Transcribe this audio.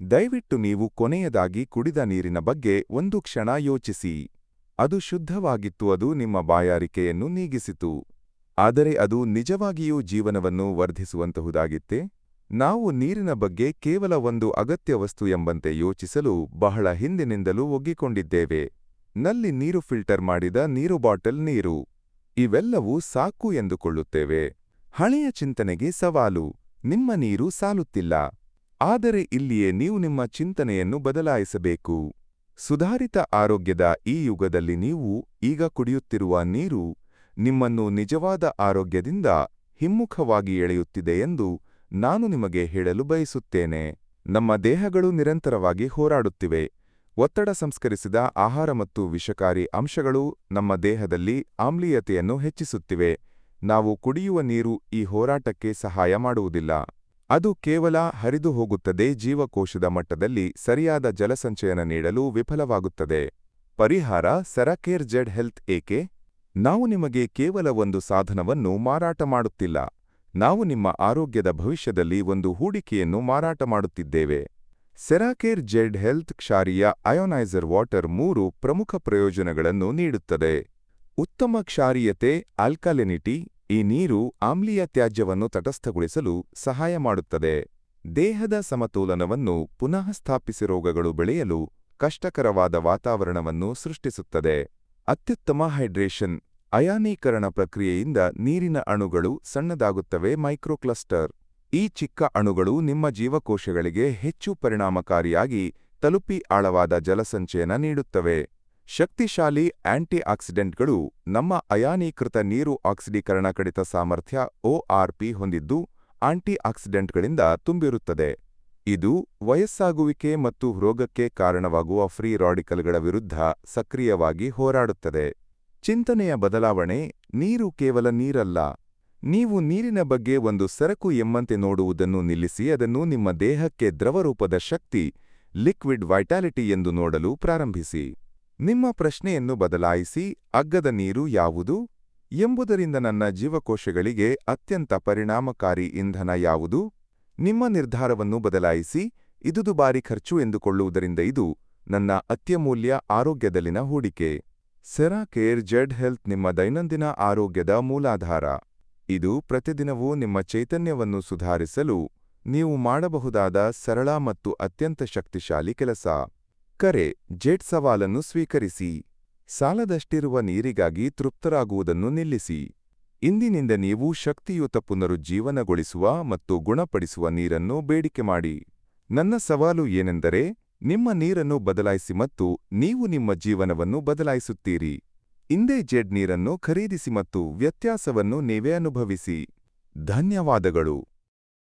ದಯವಿಟ್ಟು ನೀವು ಕೊನೆಯದಾಗಿ ಕುಡಿದ ನೀರಿನ ಬಗ್ಗೆ ಒಂದು ಕ್ಷಣ ಯೋಚಿಸಿ. ಅದು ಶುದ್ಧವಾಗಿತ್ತು, ಅದು ನಿಮ್ಮ ಬಾಯಾರಿಕೆಯನ್ನು ನೀಗಿಸಿತು. ಆದರೆ ಅದು ನಿಜವಾಗಿಯೂ ಜೀವನವನ್ನು ವರ್ಧಿಸುವಂತಹುದಾಗಿತ್ತೆ? ನಾವು ನೀರಿನ ಬಗ್ಗೆ ಕೇವಲ ಒಂದು ಅಗತ್ಯ ವಸ್ತು ಎಂಬಂತೆ ಯೋಚಿಸಲು ಬಹಳ ಹಿಂದಿನಿಂದಲೂ ಒಗ್ಗಿಕೊಂಡಿದ್ದೇವೆ. ನಲ್ಲಿ ನೀರು ಫಿಲ್ಟರ್ ಮಾಡಿದ ನೀರು ಬಾಟಲ್ ನೀರು. ಇವೆಲ್ಲವೂ ಸಾಕು ಎಂದುಕೊಳ್ಳುತ್ತೇವೆ. ಹಳೆಯ ಚಿಂತನೆಗೆ ಸವಾಲು. ನಿಮ್ಮ ನೀರು ಸಾಲುತ್ತಿಲ್ಲ. ಆದರೆ ಇಲ್ಲಿಯೇ ನೀವು ನಿಮ್ಮ ಚಿಂತನೆಯನ್ನು ಬದಲಾಯಿಸಬೇಕು. ಸುಧಾರಿತ ಆರೋಗ್ಯದ ಈ ಯುಗದಲ್ಲಿ ನೀವು ಈಗ ಕುಡಿಯುತ್ತಿರುವ ನೀರು ನಿಮ್ಮನ್ನು ನಿಜವಾದ ಆರೋಗ್ಯದಿಂದ ಹಿಮ್ಮುಖವಾಗಿ ಎಳೆಯುತ್ತಿದೆ ಎಂದು ನಾನು ನಿಮಗೆ ಹೇಳಲು ಬಯಸುತ್ತೇನೆ. ನಮ್ಮ ದೇಹಗಳು ನಿರಂತರವಾಗಿ ಹೋರಾಡುತ್ತಿವೆ. ಒತ್ತಡ ಸಂಸ್ಕರಿಸಿದ ಆಹಾರ ಮತ್ತು ವಿಷಕಾರಿ ಅಂಶಗಳು ನಮ್ಮ ದೇಹದಲ್ಲಿ ಆಮ್ಲೀಯತೆಯನ್ನು ಹೆಚ್ಚಿಸುತ್ತಿವೆ. ನಾವು ಕುಡಿಯುವ ನೀರು ಈ ಹೋರಾಟಕ್ಕೆ ಸಹಾಯ ಮಾಡುವುದಿಲ್ಲ. ಅದು ಕೇವಲ ಹರಿದು ಹೋಗುತ್ತದೆ ಜೀವಕೋಶದ ಮಟ್ಟದಲ್ಲಿ ಸರಿಯಾದ ಜಲಸಂಚಯನ ನೀಡಲು ವಿಫಲವಾಗುತ್ತದೆ. ಪರಿಹಾರ ಸೆರಾಕೇರ್ ಜೆಡ್ ಹೆಲ್ತ್ ಏಕೆ? ನಾವು ನಿಮಗೆ ಕೇವಲ ಒಂದು ಸಾಧನವನ್ನು ಮಾರಾಟ ಮಾಡುತ್ತಿಲ್ಲ. ನಾವು ನಿಮ್ಮ ಆರೋಗ್ಯದ ಭವಿಷ್ಯದಲ್ಲಿ ಒಂದು ಹೂಡಿಕೆಯನ್ನು ಮಾರಾಟ ಮಾಡುತ್ತಿದ್ದೇವೆ. ಸೆರಾಕೇರ್ ಜೆಡ್ ಹೆಲ್ತ್ ಕ್ಷಾರೀಯ ಅಯೋನೈಸರ್ ವಾಟರ್ ಮೂರು ಪ್ರಮುಖ ಪ್ರಯೋಜನಗಳನ್ನು ನೀಡುತ್ತದೆ. ಉತ್ತಮ ಕ್ಷಾರೀಯತೆ, ಆಲ್ಕಲಿನಿಟಿ ಈ ನೀರು ಆಮ್ಲೀಯ ತ್ಯಾಜ್ಯವನ್ನು ತಟಸ್ಥಗೊಳಿಸಲು ಸಹಾಯ ಮಾಡುತ್ತದೆ. ದೇಹದ ಸಮತೋಲನವನ್ನು ಪುನಃ ಸ್ಥಾಪಿಸಿ ರೋಗಗಳು ಬೆಳೆಯಲು ಕಷ್ಟಕರವಾದ ವಾತಾವರಣವನ್ನು ಸೃಷ್ಟಿಸುತ್ತದೆ. ಅತ್ಯುತ್ತಮ ಹೈಡ್ರೇಷನ್, ಅಯಾನೀಕರಣ ಪ್ರಕ್ರಿಯೆಯಿಂದ ನೀರಿನ ಅಣುಗಳು ಸಣ್ಣದಾಗುತ್ತವೆ ಮೈಕ್ರೋಕ್ಲಸ್ಟರ್. ಈ ಚಿಕ್ಕ ಅಣುಗಳು ನಿಮ್ಮ ಜೀವಕೋಶಗಳಿಗೆ ಹೆಚ್ಚು ಪರಿಣಾಮಕಾರಿಯಾಗಿ ತಲುಪಿ ಆಳವಾದ ಜಲಸಂಚಯನ ನೀಡುತ್ತವೆ. ಶಕ್ತಿಶಾಲಿ ಆಕ್ಸಿಡೆಂಟ್ಗಳು ನಮ್ಮ ಅಯಾನೀಕೃತ ನೀರು ಆಕ್ಸಿಡೀಕರಣ ಕಡಿತ ಸಾಮರ್ಥ್ಯ ಒಆರ್ಪಿ ಹೊಂದಿದ್ದು ಆಕ್ಸಿಡೆಂಟ್ಗಳಿಂದ ತುಂಬಿರುತ್ತದೆ. ಇದು ವಯಸ್ಸಾಗುವಿಕೆ ಮತ್ತು ರೋಗಕ್ಕೆ ಕಾರಣವಾಗುವ ಫ್ರೀ ರಾಡಿಕಲ್ಗಳ ವಿರುದ್ಧ ಸಕ್ರಿಯವಾಗಿ ಹೋರಾಡುತ್ತದೆ. ಚಿಂತನೆಯ ಬದಲಾವಣೆ ನೀರು ಕೇವಲ ನೀರಲ್ಲ. ನೀವು ನೀರಿನ ಬಗ್ಗೆ ಒಂದು ಸರಕು ಎಂಬಂತೆ ನೋಡುವುದನ್ನು ನಿಲ್ಲಿಸಿ ಅದನ್ನು ನಿಮ್ಮ ದೇಹಕ್ಕೆ ದ್ರವರೂಪದ ಶಕ್ತಿ ಲಿಕ್ವಿಡ್ ವೈಟಾಲಿಟಿ ಎಂದು ನೋಡಲು ಪ್ರಾರಂಭಿಸಿ. ನಿಮ್ಮ ಪ್ರಶ್ನೆಯನ್ನು ಬದಲಾಯಿಸಿ ಅಗ್ಗದ ನೀರು ಯಾವುದು ಎಂಬುದರಿಂದ ನನ್ನ ಜೀವಕೋಶಗಳಿಗೆ ಅತ್ಯಂತ ಪರಿಣಾಮಕಾರಿ ಇಂಧನ ಯಾವುದು ನಿಮ್ಮ ನಿರ್ಧಾರವನ್ನು ಬದಲಾಯಿಸಿ ಇದು ದುಬಾರಿ ಖರ್ಚು ಎಂದುಕೊಳ್ಳುವುದರಿಂದ ಇದು ನನ್ನ ಅತ್ಯಮೂಲ್ಯ ಆರೋಗ್ಯದಲ್ಲಿನ ಹೂಡಿಕೆ. ಸೆರಾ ಕೇರ್ ಜೆಡ್ ಹೆಲ್ತ್ ನಿಮ್ಮ ದೈನಂದಿನ ಆರೋಗ್ಯದ ಮೂಲಾಧಾರ. ಇದು ಪ್ರತಿದಿನವೂ ನಿಮ್ಮ ಚೈತನ್ಯವನ್ನು ಸುಧಾರಿಸಲು ನೀವು ಮಾಡಬಹುದಾದ ಸರಳ ಮತ್ತು ಅತ್ಯಂತ ಶಕ್ತಿಶಾಲಿ ಕೆಲಸ. ಕರೆ, ಜೆಟ್ ಸವಾಲನ್ನು ಸ್ವೀಕರಿಸಿ. ಸಾಲದಷ್ಟಿರುವ ನೀರಿಗಾಗಿ ತೃಪ್ತರಾಗುವುದನ್ನು ನಿಲ್ಲಿಸಿ. ಇಂದಿನಿಂದ ನೀವು ಶಕ್ತಿಯುತ ಪುನರುಜ್ಜೀವನಗೊಳಿಸುವ ಮತ್ತು ಗುಣಪಡಿಸುವ ನೀರನ್ನು ಬೇಡಿಕೆ ಮಾಡಿ. ನನ್ನ ಸವಾಲು ಏನೆಂದರೆ, ನಿಮ್ಮ ನೀರನ್ನು ಬದಲಾಯಿಸಿ ಮತ್ತು ನೀವು ನಿಮ್ಮ ಜೀವನವನ್ನು ಬದಲಾಯಿಸುತ್ತೀರಿ. ಇಂದೇ ಜೆಡ್ ನೀರನ್ನು ಖರೀದಿಸಿ ಮತ್ತು ವ್ಯತ್ಯಾಸವನ್ನು ನೀವೇ ಅನುಭವಿಸಿ. ಧನ್ಯವಾದಗಳು.